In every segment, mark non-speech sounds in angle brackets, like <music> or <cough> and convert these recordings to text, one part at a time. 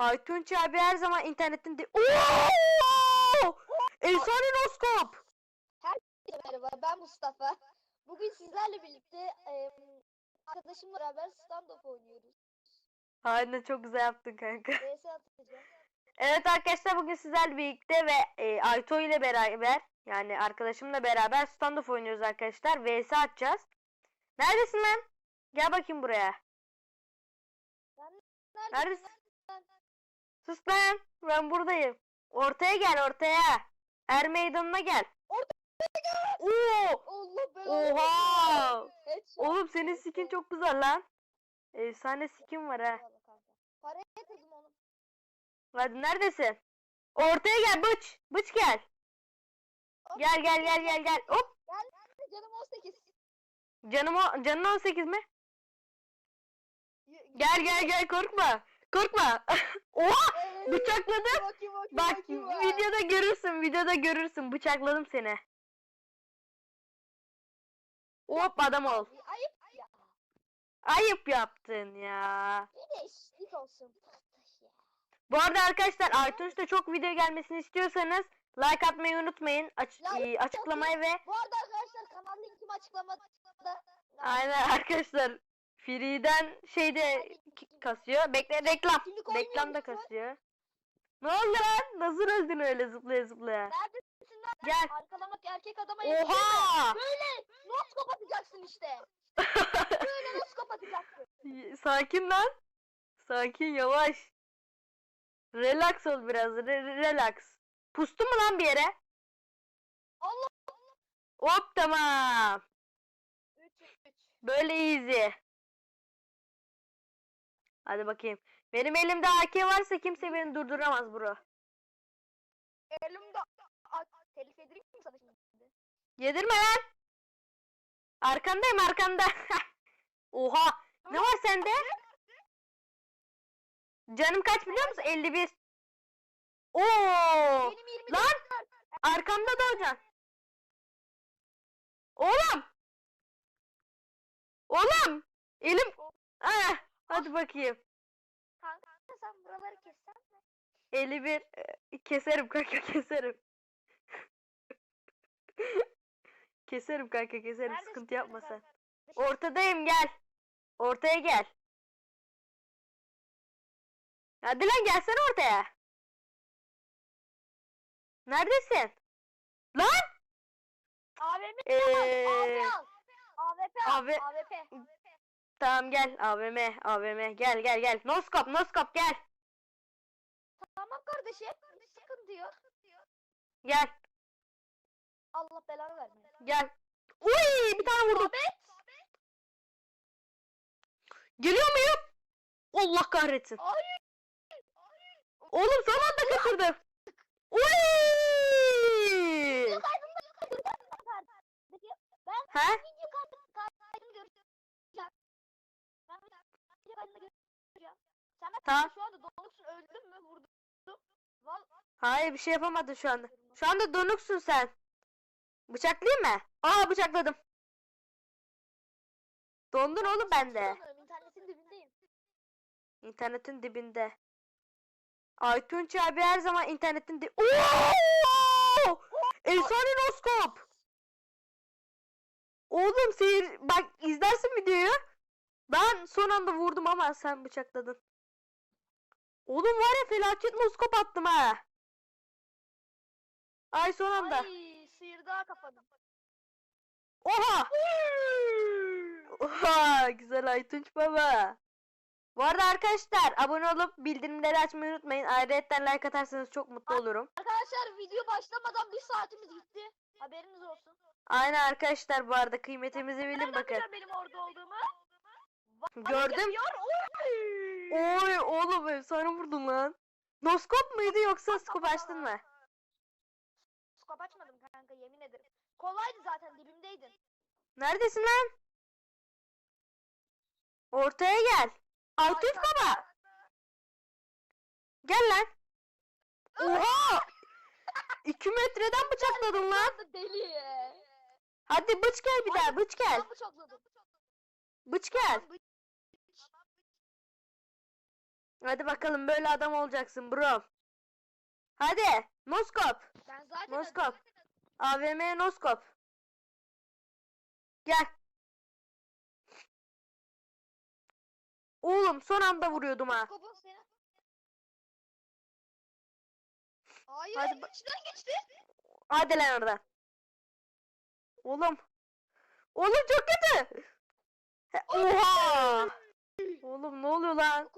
Aytunç abi her zaman internetin de... Oo! Efsane noskop. Merhaba ben Mustafa. Bugün sizlerle birlikte e, arkadaşımla beraber stand-up oynuyoruz. Aynen çok güzel yaptın kanka. VS atacağım. Evet arkadaşlar bugün sizlerle birlikte ve e, Ayto ile beraber yani arkadaşımla beraber stand-up oynuyoruz arkadaşlar. VS atacağız. Neredesin lan? Gel bakayım buraya. Neredesin? Sus lan. Ben buradayım. Ortaya gel ortaya. Er meydanına gel. Oo! Allah belanı Oha! Oğlum senin skin çok güzel lan. Efsane skin var ha. Paraya yatırdım onu. Hadi neredesin? Ortaya gel bıç. Bıç gel. Gel gel gel gel gel. Hop. Canım 18. Canım o, canın 18 mi? Gel gel gel korkma. Korkma. <laughs> Oha. Bıçakladım. Bakayım, bakayım, Bak bakayım, bak. videoda görürsün videoda görürsün bıçakladım seni. Hop adam ol. Ayıp. Ayıp yaptın ya. Bir de olsun. Bu arada arkadaşlar iTunes'ta çok video gelmesini istiyorsanız like atmayı unutmayın. Aç, Like e, açıklamayı ve Bu arada arkadaşlar kanal linkim açıklamada. aynen arkadaşlar Free'den şeyde kasıyor. Bekle reklam. Reklam da kasıyor. Ne oldu lan? Nasıl öldün öyle zıplaya zıplaya? Neredesin lan? Gel. Arkalamak erkek adama yakışır mı? Oha! Böyle noskop atacaksın işte. <laughs> Böyle noskop atacaksın. Y- Sakin lan. Sakin yavaş. Relax ol biraz. re- relax. Pustu mu lan bir yere? Allah. Hop tamam. 3 3. Böyle easy. Hadi bakayım. Benim elimde AK varsa kimse beni durduramaz bro. Elimde telif yedireyim mi sana şimdi? Yedirme lan. Arkandayım arkanda. <laughs> Oha. Ne var sende? Canım kaç biliyor musun? 51. Oo. Benim 20 Lan! Arkamda da hocam. Oğlum. Oğlum. Elim. Ah, hadi bakayım. Kanka sen buraları kessen mi? 51 e, keserim kanka <laughs> keserim. keserim kanka keserim Neredesin sıkıntı yapma sen. Ortadayım gel. Ortaya gel. Hadi lan gelsene ortaya. Neredesin? Lan! AVM Ee, al. AVP al. abi- AVP. Tamam gel AVM AVM gel gel gel. Noskop noskop gel. Tamam kardeşim. Sıkıntı yok. Gel Allah belanı vermesin. gel. Uy bir tane vurdum. Ahmet. Geliyor muyum? Allah kahretsin. Ay. Oğlum son anda kaçırdım. Uy! Video kaydını kardeşim. Ben Ha? video kaydı- kaydını göreceğim. Ben video kaydını göreceğim. Sen ben Tamam. şu anda donuksun öldün mü vurdum. Val Hayır bir şey yapamadın şu anda. Şu anda donuksun sen. Bıçaklayayım mı? Aa bıçakladım. Dondun oğlum bende. Sanırım internetin dibindeyim. İnternetin dibinde. Aytunç abi her zaman internetin di... Oo! Efsane noskop. Oğlum seyir... Bak izlersin videoyu. Ben son anda vurdum ama sen bıçakladın. Oğlum var ya felaket noskop attım ha. Ay son anda. Ay sıyırdığa kapadım. Oha! Oha! Güzel Aytunç baba. Bu arada arkadaşlar abone olup bildirimleri açmayı unutmayın. Ayrıca like atarsanız çok mutlu olurum. Arkadaşlar video başlamadan bir saatimiz gitti. Haberiniz olsun. Aynen arkadaşlar bu arada kıymetimizi bilin Nereden bakın. biliyorsun benim orada olduğumu? Gördüm. yapıyor, oy! Oğlum efsane vurdun lan. Noskop muydu yoksa skop açtın mı? Skop açmadım kanka yemin ederim. Kolaydı zaten dibimdeydin. Neredesin lan? Ortaya gel. Aytunç baba. Gel lan. Oha! 2 metreden bıçakladın lan. Deli? Hadi bıç gel bir daha bıç gel. Ben bıçakladım. Bıç gel. Hadi bakalım böyle adam olacaksın bro. Hadi. Noskop. Ben zaten Noskop. AVM noskop. Gel. Oğlum son anda vuruyordum ha. Hayır, Hadi içinden geçti. Hadi lan oradan. Oğlum. Oğlum çok kötü. Oha. Oğlum ne oluyor lan?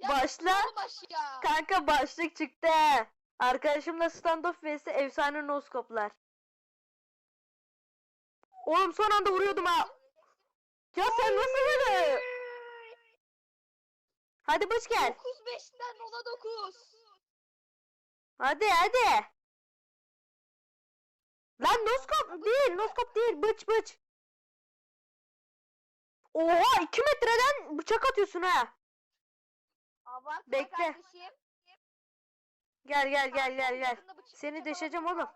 9-9. Başla. Baş ya. Kanka başlık çıktı. Arkadaşımla standoff vs efsane noskoplar. Oğlum son anda vuruyordum ha. Ya sen nasıl böyle? Hadi bıç gel. 9-5'ten 10'a 9. Hadi hadi. Lan noskop değil, noskop değil, bıç bıç. Oha 2 metreden bıçak atıyorsun ha. Abartma Bekle. kardeşim. Gel gel gel gel gel. Seni deşeceğim oğlum.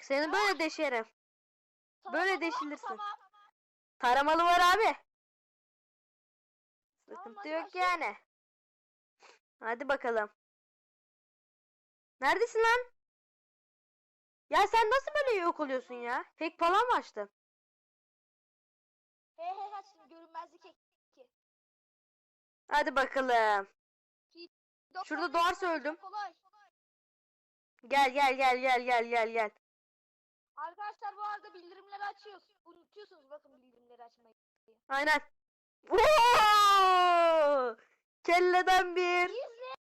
Seni böyle deşerim. Tamam, böyle deşilirsin. Tamam. Taramalı var abi. Sıkıntı yok yani. Hadi bakalım. Neredesin lan? Ya sen nasıl böyle yok oluyorsun ya? Hack falan mı açtın? He he Hadi bakalım. Şurada doğarsa öldüm. Kolay. Gel gel gel gel gel gel gel. Arkadaşlar bu arada bildirimleri açıyoruz. Unutuyorsunuz bakın bildirimleri açmayı. Aynen. Oo! Kelleden bir. İzle.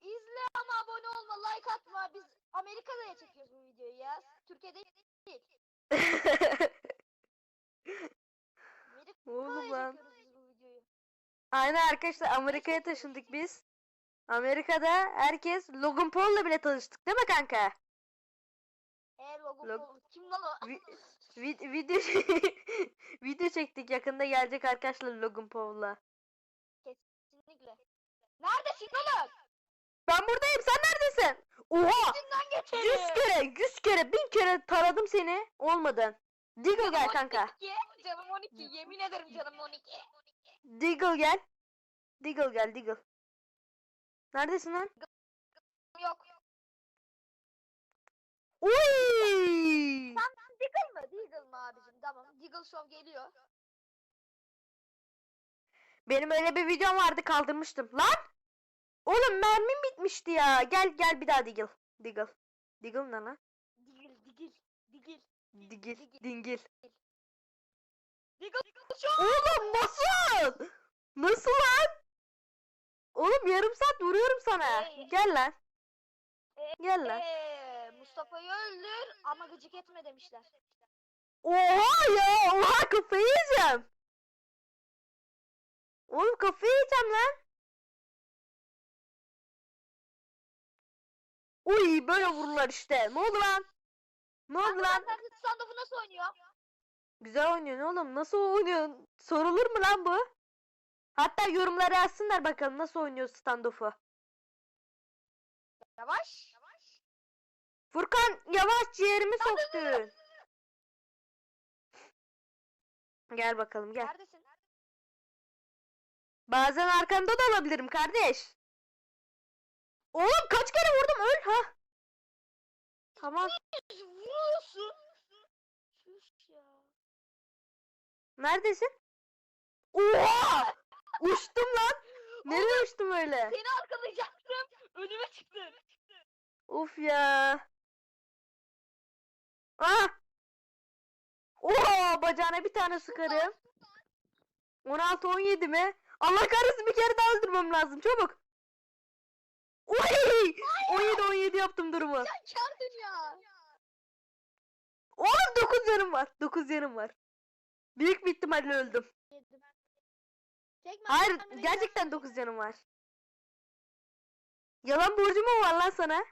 İzle ama abone olma, like atma. Biz Amerika'da çekiyoruz bu videoyu ya. Türkiye'de değil. <laughs> Oğlum lan. çekiyoruz biz bu videoyu. Aynen arkadaşlar Amerika'ya taşındık biz. Amerika'da herkes Logan Paul'la bile tanıştık değil mi kanka? Eğer logo Log- Paul- Kim lan o? Vi- vid- video <laughs> video çektik yakında gelecek arkadaşlar Logan Paul'la. Kesinlikle. Neredesin oğlum? Ben buradayım sen neredesin? Oha! Üstünden 100 geçelim. kere 100 kere 1000 kere taradım seni olmadın. Diggle gel kanka. 12, Canım 12. Yemin ederim canım 12. Diggle gel. Diggle gel Diggle. Neredesin lan? Yok. Uy! Deagle mı? Deagle mı abicim? Tamam. Deagle Show geliyor. Benim öyle bir videom vardı kaldırmıştım. Lan! Oğlum mermim bitmişti ya. Gel gel bir daha Diggle. Diggle. Diggle ne lan? Deagle, Deagle, Deagle. Digil. Dingil. Oğlum nasıl? Nasıl lan? Oğlum yarım saat vuruyorum sana. Hey. Gel lan. Ee, Gel lan. Eee Mustafa'yı öldür ama gıcık etme demişler. Oha ya. Oha kafayı yiyeceğim. Oğlum kafayı yiyeceğim lan. Uy böyle vururlar işte. Ne oldu lan? Ne oldu lan? Standoff'u nasıl oynuyor? Güzel oynuyorsun oğlum. Nasıl oynuyorsun? Sorulur mu lan bu? Hatta yorumlara yazsınlar bakalım nasıl oynuyor standoff'u. Yavaş. Furkan yavaş ciğerimi soktun. Gel bakalım gel. Neredesin? Bazen arkanda da olabilirim kardeş. Oğlum kaç kere vurdum öl ha. Tamam. Vuruyorsun. Sus ya. Neredesin? Oha! Uçtum lan. Nereye uçtum öyle? Seni arkalayacaktım. Önüme çıktın. Uf ya. Ah! Oha bacağına bir tane sıkarım. 16 17 mi? Allah kahretsin bir kere daha öldürmem lazım çabuk. Oy! 17 17 yaptım durumu. Sen kar dünya. Oğlum 9 yanım var. 9 yanım var. Büyük bir ihtimalle öldüm. Tek Hayır gerçekten gidersin. 9 canım var. Yalan borcum mu var lan sana?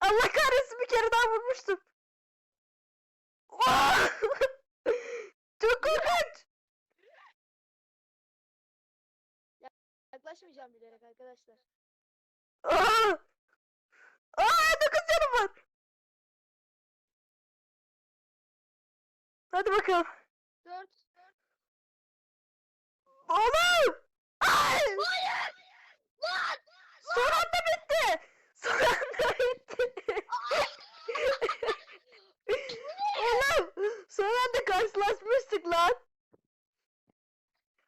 Allah kahretsin bir kere daha vurmuştum. Aa! <laughs> Çok korkunç. Yaklaşmayacağım bilerek arkadaşlar. Aa! Aa 9 canım var. Hadi bakalım. 4 Oğlum! Ay! Hayır! Lan! Son anda bitti. Son anda bitti. Oğlum son anda karşılaşmıştık lan.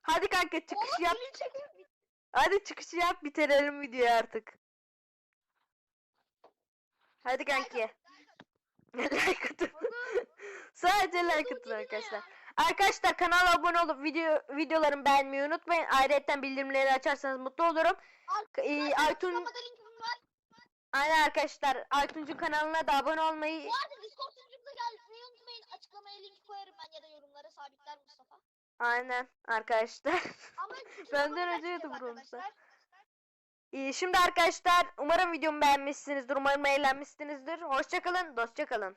Hadi kanka çıkış Oğlum yap. Hadi çıkışı yap bitirelim videoyu artık. Hadi kanki. Like atın. <laughs> Sadece like atın arkadaşlar. Arkadaşlar kanala abone olup video videolarımı beğenmeyi unutmayın. Ayrıca bildirimleri açarsanız mutlu olurum. Ee, Aytun aynen arkadaşlar Aytun'cun kanalına da abone olmayı Bu arada Discord sunucumuza gelmeyi unutmayın. Açıklamaya link koyarım ben ya da yorumlara sabitler Mustafa. aynen arkadaşlar. Ama <laughs> Benden önce YouTuber olmuşlar. Ee, şimdi arkadaşlar umarım videomu beğenmişsinizdir. Umarım eğlenmişsinizdir. Hoşçakalın, dostça kalın.